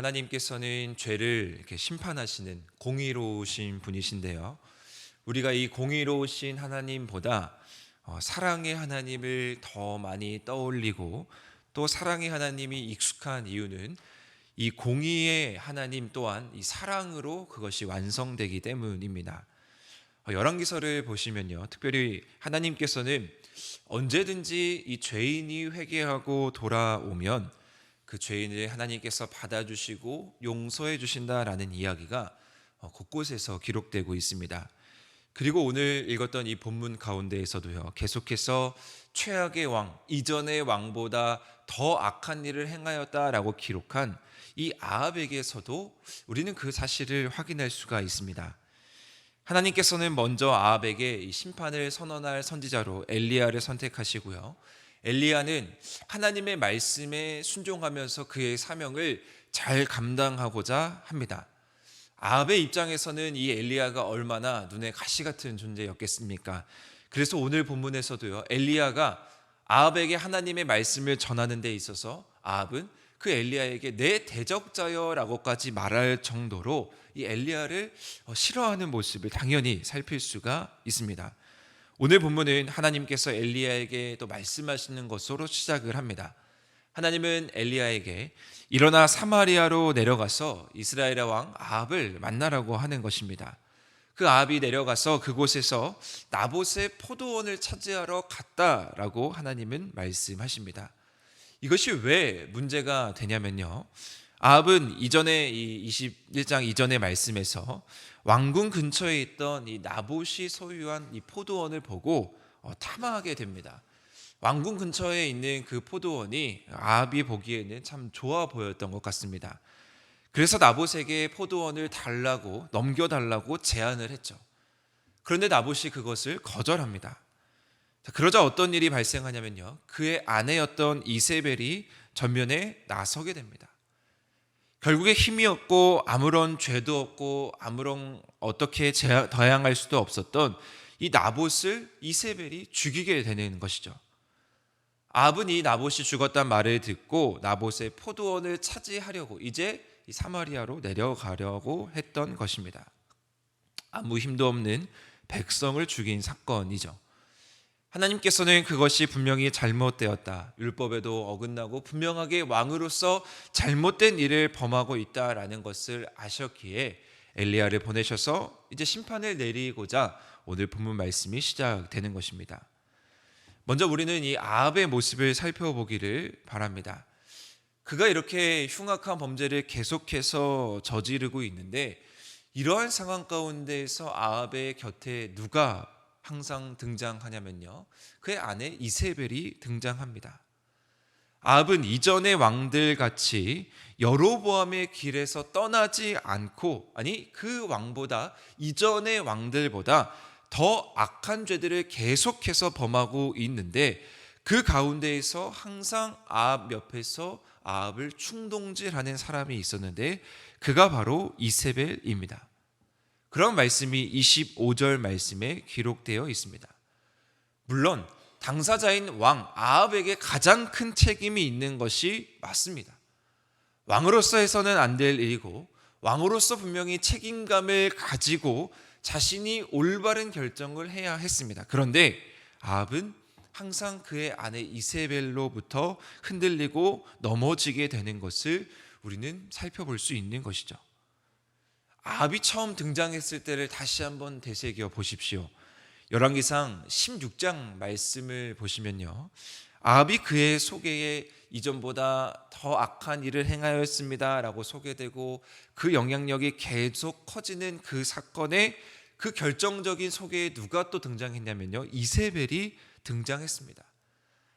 하나님께서는 죄를 이렇게 심판하시는 공의로우신 분이신데요. 우리가 이 공의로우신 하나님보다 어, 사랑의 하나님을 더 많이 떠올리고 또 사랑의 하나님이 익숙한 이유는 이 공의의 하나님 또한 이 사랑으로 그것이 완성되기 때문입니다. 어, 열왕기서를 보시면요. 특별히 하나님께서는 언제든지 이 죄인이 회개하고 돌아오면 그 죄인을 하나님께서 받아주시고 용서해 주신다라는 이야기가 어, 곳곳에서 기록되고 있습니다. 그리고 오늘 읽었던 이 본문 가운데에서도요, 계속해서 최악의 왕, 이전의 왕보다 더 악한 일을 행하였다라고 기록한 이 아합에게서도 우리는 그 사실을 확인할 수가 있습니다. 하나님께서는 먼저 아합에게 이 심판을 선언할 선지자로 엘리야를 선택하시고요. 엘리야는 하나님의 말씀에 순종하면서 그의 사명을 잘 감당하고자 합니다. 아합의 입장에서는 이 엘리야가 얼마나 눈에 가시 같은 존재였겠습니까? 그래서 오늘 본문에서도요. 엘리야가 아합에게 하나님의 말씀을 전하는 데 있어서 아합은 그 엘리야에게 내 대적자여라고까지 말할 정도로 이 엘리야를 어, 싫어하는 모습을 당연히 살필 수가 있습니다. 오늘 본문은 하나님께서 엘리야에게 또 말씀하시는 것으로 시작을 합니다. 하나님은 엘리야에게 일어나 사마리아로 내려가서 이스라엘의 왕 아합을 만나라고 하는 것입니다. 그 아합이 내려가서 그곳에서 나봇의 포도원을 차지하러 갔다라고 하나님은 말씀하십니다. 이것이 왜 문제가 되냐면요. 아합은 이전에 이 21장 이전의 말씀에서 왕궁 근처에 있던 이 나봇이 소유한 이 포도원을 보고 어, 탐하게 됩니다. 왕궁 근처에 있는 그 포도원이 아합이 보기에는 참 좋아 보였던 것 같습니다. 그래서 나봇에게 포도원을 달라고 넘겨달라고 제안을 했죠. 그런데 나봇이 그것을 거절합니다. 그러자 어떤 일이 발생하냐면요. 그의 아내였던 이세벨이 전면에 나서게 됩니다. 결국에 힘이 없고 아무런 죄도 없고 아무런 어떻게 더양할 수도 없었던 이 나봇을 이세벨이 죽이게 되는 것이죠. 아합은 이 나봇이 죽었단 말을 듣고 나봇의 포도원을 차지하려고 이제 이 사마리아로 내려가려고 했던 것입니다. 아무 힘도 없는 백성을 죽인 사건이죠. 하나님께서는 그것이 분명히 잘못되었다. 율법에도 어긋나고 분명하게 왕으로서 잘못된 일을 범하고 있다라는 것을 아셨기에 엘리야를 보내셔서 이제 심판을 내리고자 오늘 본문 말씀이 시작되는 것입니다. 먼저 우리는 이 아합의 모습을 살펴보기를 바랍니다. 그가 이렇게 흉악한 범죄를 계속해서 저지르고 있는데 이러한 상황 가운데에서 아합의 곁에 누가 항상 등장하냐면요. 그의 아내 이세벨이 등장합니다. 아합은 이전의 왕들 같이 여로보암의 길에서 떠나지 않고 아니 그 왕보다 이전의 왕들보다 더 악한 죄들을 계속해서 범하고 있는데 그 가운데에서 항상 아합 옆에서 아합을 충동질하는 사람이 있었는데 그가 바로 이세벨입니다. 그런 말씀이 25절 말씀에 기록되어 있습니다. 물론 당사자인 왕 아합에게 가장 큰 책임이 있는 것이 맞습니다. 왕으로서 해서는 안 될 일이고 왕으로서 분명히 책임감을 가지고 자신이 올바른 결정을 해야 했습니다. 그런데 아합은 항상 그의 아내 이세벨로부터 흔들리고 넘어지게 되는 것을 우리는 살펴볼 수 있는 것이죠. 아합이 처음 등장했을 때를 다시 한번 되새겨 보십시오. 열왕기상 16장 말씀을 보시면요. 아합이 그의 소개에 이전보다 더 악한 일을 행하였습니다라고 소개되고 그 영향력이 계속 커지는 그 사건의 그 결정적인 소개에 누가 또 등장했냐면요. 이세벨이 등장했습니다.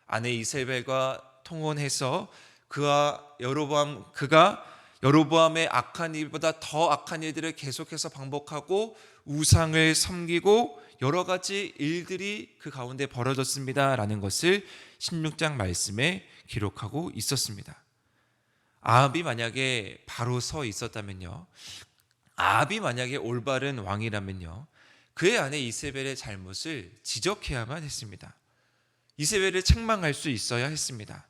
아내 이세벨과 통혼해서 그와 여로보암 그가 여로보암의 악한 일보다 더 악한 일들을 계속해서 반복하고 우상을 섬기고 여러 가지 일들이 그 가운데 벌어졌습니다라는 것을 16장 말씀에 기록하고 있었습니다. 아합이 만약에 바로 서 있었다면요. 아합이 만약에 올바른 왕이라면요. 그의 아내 이세벨의 잘못을 지적해야만 했습니다. 이세벨을 책망할 수 있어야 했습니다.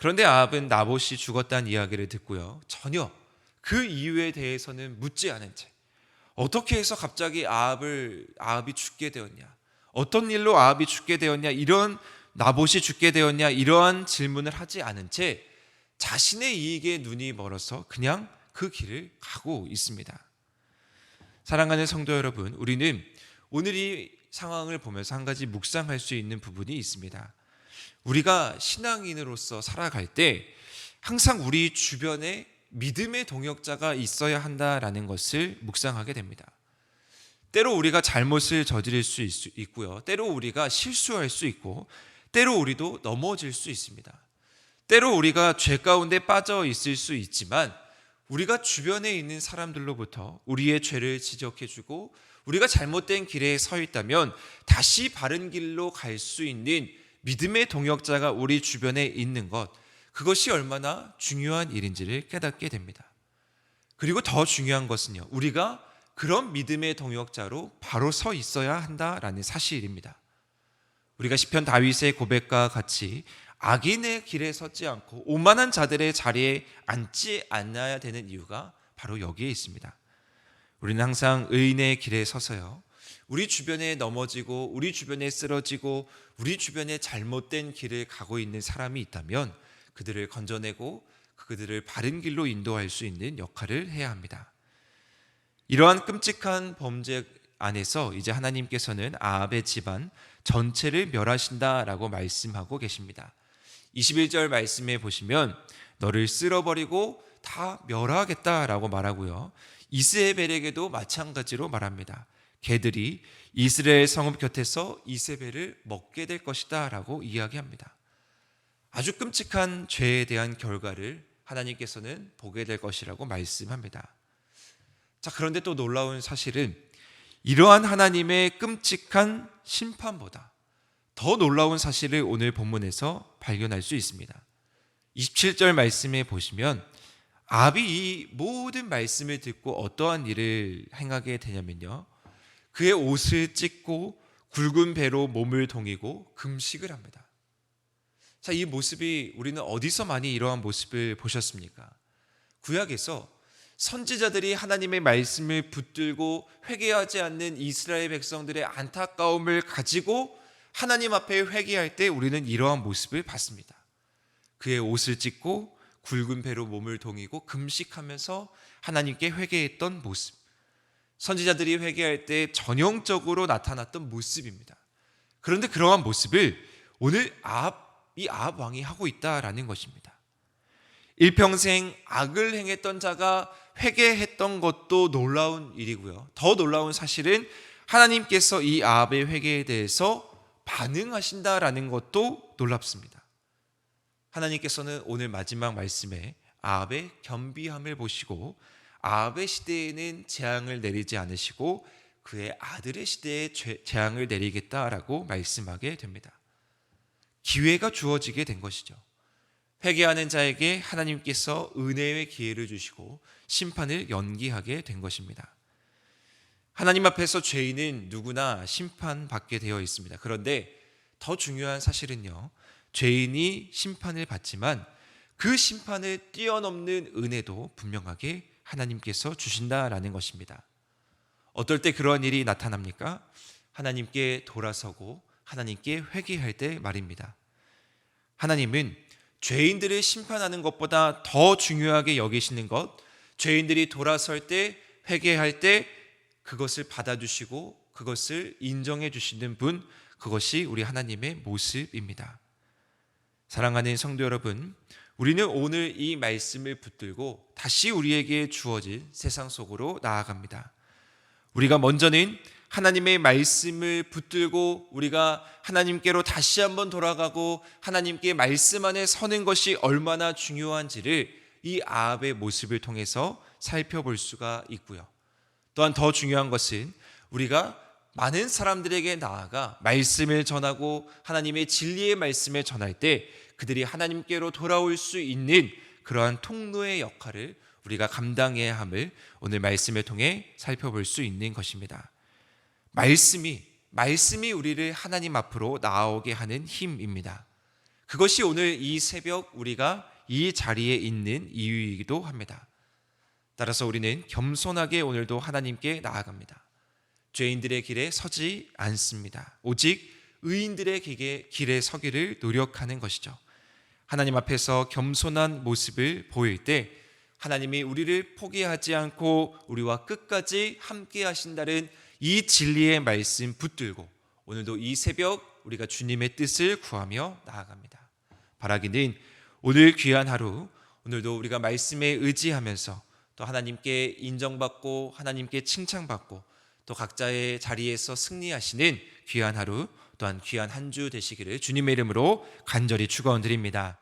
그런데 아합은 나봇이 죽었다는 이야기를 듣고요. 전혀 그 이유에 대해서는 묻지 않은 채 어떻게 해서 갑자기 아합을 아합이 죽게 되었냐? 어떤 일로 아합이 죽게 되었냐? 이런 나봇이 죽게 되었냐? 이러한 질문을 하지 않은 채 자신의 이익에 눈이 멀어서 그냥 그 길을 가고 있습니다. 사랑하는 성도 여러분, 우리는 오늘 이 상황을 보면서 한 가지 묵상할 수 있는 부분이 있습니다. 우리가 신앙인으로서 살아갈 때 항상 우리 주변에 믿음의 동역자가 있어야 한다라는 것을 묵상하게 됩니다. 때로 우리가 잘못을 저지를 수 있- 있고요. 때로 우리가 실수할 수 있고, 때로 우리도 넘어질 수 있습니다. 때로 우리가 죄 가운데 빠져 있을 수 있지만, 우리가 주변에 있는 사람들로부터 우리의 죄를 지적해주고, 우리가 잘못된 길에 서 있다면 다시 바른 길로 갈 수 있는 믿음의 동역자가 우리 주변에 있는 것, 그것이 얼마나 중요한 일인지를 깨닫게 됩니다. 그리고 더 중요한 것은요, 우리가 그런 믿음의 동역자로 바로 서 있어야 한다라는 사실입니다. 우리가 시편 다윗의 고백과 같이 악인의 길에 서지 않고 오만한 자들의 자리에 앉지 않아야 되는 이유가 바로 여기에 있습니다. 우리는 항상 의인의 길에 서서요. 우리 주변에 넘어지고 우리 주변에 쓰러지고 우리 주변에 잘못된 길을 가고 있는 사람이 있다면 그들을 건져내고 그들을 바른 길로 인도할 수 있는 역할을 해야 합니다. 이러한 끔찍한 범죄 안에서 이제 하나님께서는 아합의 집안 전체를 멸하신다라고 말씀하고 계십니다. 21절 말씀에 보시면 너를 쓸어버리고 다 멸하겠다라고 말하고요. 이스라엘에게도 마찬가지로 말합니다. 개들이 이스라엘 성읍 곁에서 이세벨을 먹게 될 것이다라고 이야기합니다. 아주 끔찍한 죄에 대한 결과를 하나님께서는 보게 될 것이라고 말씀합니다. 자, 그런데 또 놀라운 사실은 이러한 하나님의 끔찍한 심판보다 더 놀라운 사실을 오늘 본문에서 발견할 수 있습니다. 27절 말씀에 보시면 아합이 이 모든 말씀을 듣고 어떠한 일을 행하게 되냐면요. 그의 옷을 찢고 굵은 배로 몸을 동이고 금식을 합니다. 자, 이 모습이 우리는 어디서 많이 이러한 모습을 보셨습니까? 구약에서 선지자들이 하나님의 말씀을 붙들고 회개하지 않는 이스라엘 백성들의 안타까움을 가지고 하나님 앞에 회개할 때 우리는 이러한 모습을 봤습니다. 그의 옷을 찢고 굵은 배로 몸을 동이고 금식하면서 하나님께 회개했던 모습. 선지자들이 회개할 때 전형적으로 나타났던 모습입니다. 그런데 그러한 모습을 오늘 아합 이 아합 왕이 하고 있다라는 것입니다. 일평생 악을 행했던 자가 회개했던 것도 놀라운 일이고요. 더 놀라운 사실은 하나님께서 이 아합의 회개에 대해서 반응하신다라는 것도 놀랍습니다. 하나님께서는 오늘 마지막 말씀에 아합의 겸비함을 보시고 아합의 시대에는 재앙을 내리지 않으시고 그의 아들의 시대에 재앙을 내리겠다라고 말씀하게 됩니다. 기회가 주어지게 된 것이죠. 회개하는 자에게 하나님께서 은혜의 기회를 주시고 심판을 연기하게 된 것입니다. 하나님 앞에서 죄인은 누구나 심판받게 되어 있습니다. 그런데 더 중요한 사실은요. 죄인이 심판을 받지만 그 심판을 뛰어넘는 은혜도 분명하게 하나님께서 주신다라는 것입니다. 어떨 때 그런 일이 나타납니까? 하나님께 돌아서고 하나님께 회개할 때 말입니다. 하나님은 죄인들을 심판하는 것보다 더 중요하게 여기시는 것, 죄인들이 돌아설 때 회개할 때 그것을 받아주시고 그것을 인정해 주시는 분, 그것이 우리 하나님의 모습입니다. 사랑하는 성도 여러분, 우리는 오늘 이 말씀을 붙들고 다시 우리에게 주어진 세상 속으로 나아갑니다. 우리가 먼저는 하나님의 말씀을 붙들고 우리가 하나님께로 다시 한번 돌아가고 하나님께 말씀 안에 서는 것이 얼마나 중요한지를 이 아합의 모습을 통해서 살펴볼 수가 있고요. 또한 더 중요한 것은 우리가 많은 사람들에게 나아가 말씀을 전하고 하나님의 진리의 말씀을 전할 때 그들이 하나님께로 돌아올 수 있는 그러한 통로의 역할을 우리가 감당해야 함을 오늘 말씀을 통해 살펴볼 수 있는 것입니다. 말씀이 말씀이 우리를 하나님 앞으로 나오게 하는 힘입니다. 그것이 오늘 이 새벽 우리가 이 자리에 있는 이유이기도 합니다. 따라서 우리는 겸손하게 오늘도 하나님께 나아갑니다. 죄인들의 길에 서지 않습니다. 오직 의인들의 길에, 길에 서기를 노력하는 것이죠. 하나님 앞에서 겸손한 모습을 보일 때 하나님이 우리를 포기하지 않고 우리와 끝까지 함께 하신다는 이 진리의 말씀 붙들고 오늘도 이 새벽 우리가 주님의 뜻을 구하며 나아갑니다. 바라기는 오늘 귀한 하루 오늘도 우리가 말씀에 의지하면서 또 하나님께 인정받고 하나님께 칭찬받고 또 각자의 자리에서 승리하시는 귀한 하루 또한 귀한 한 주 되시기를 주님의 이름으로 간절히 축원드립니다.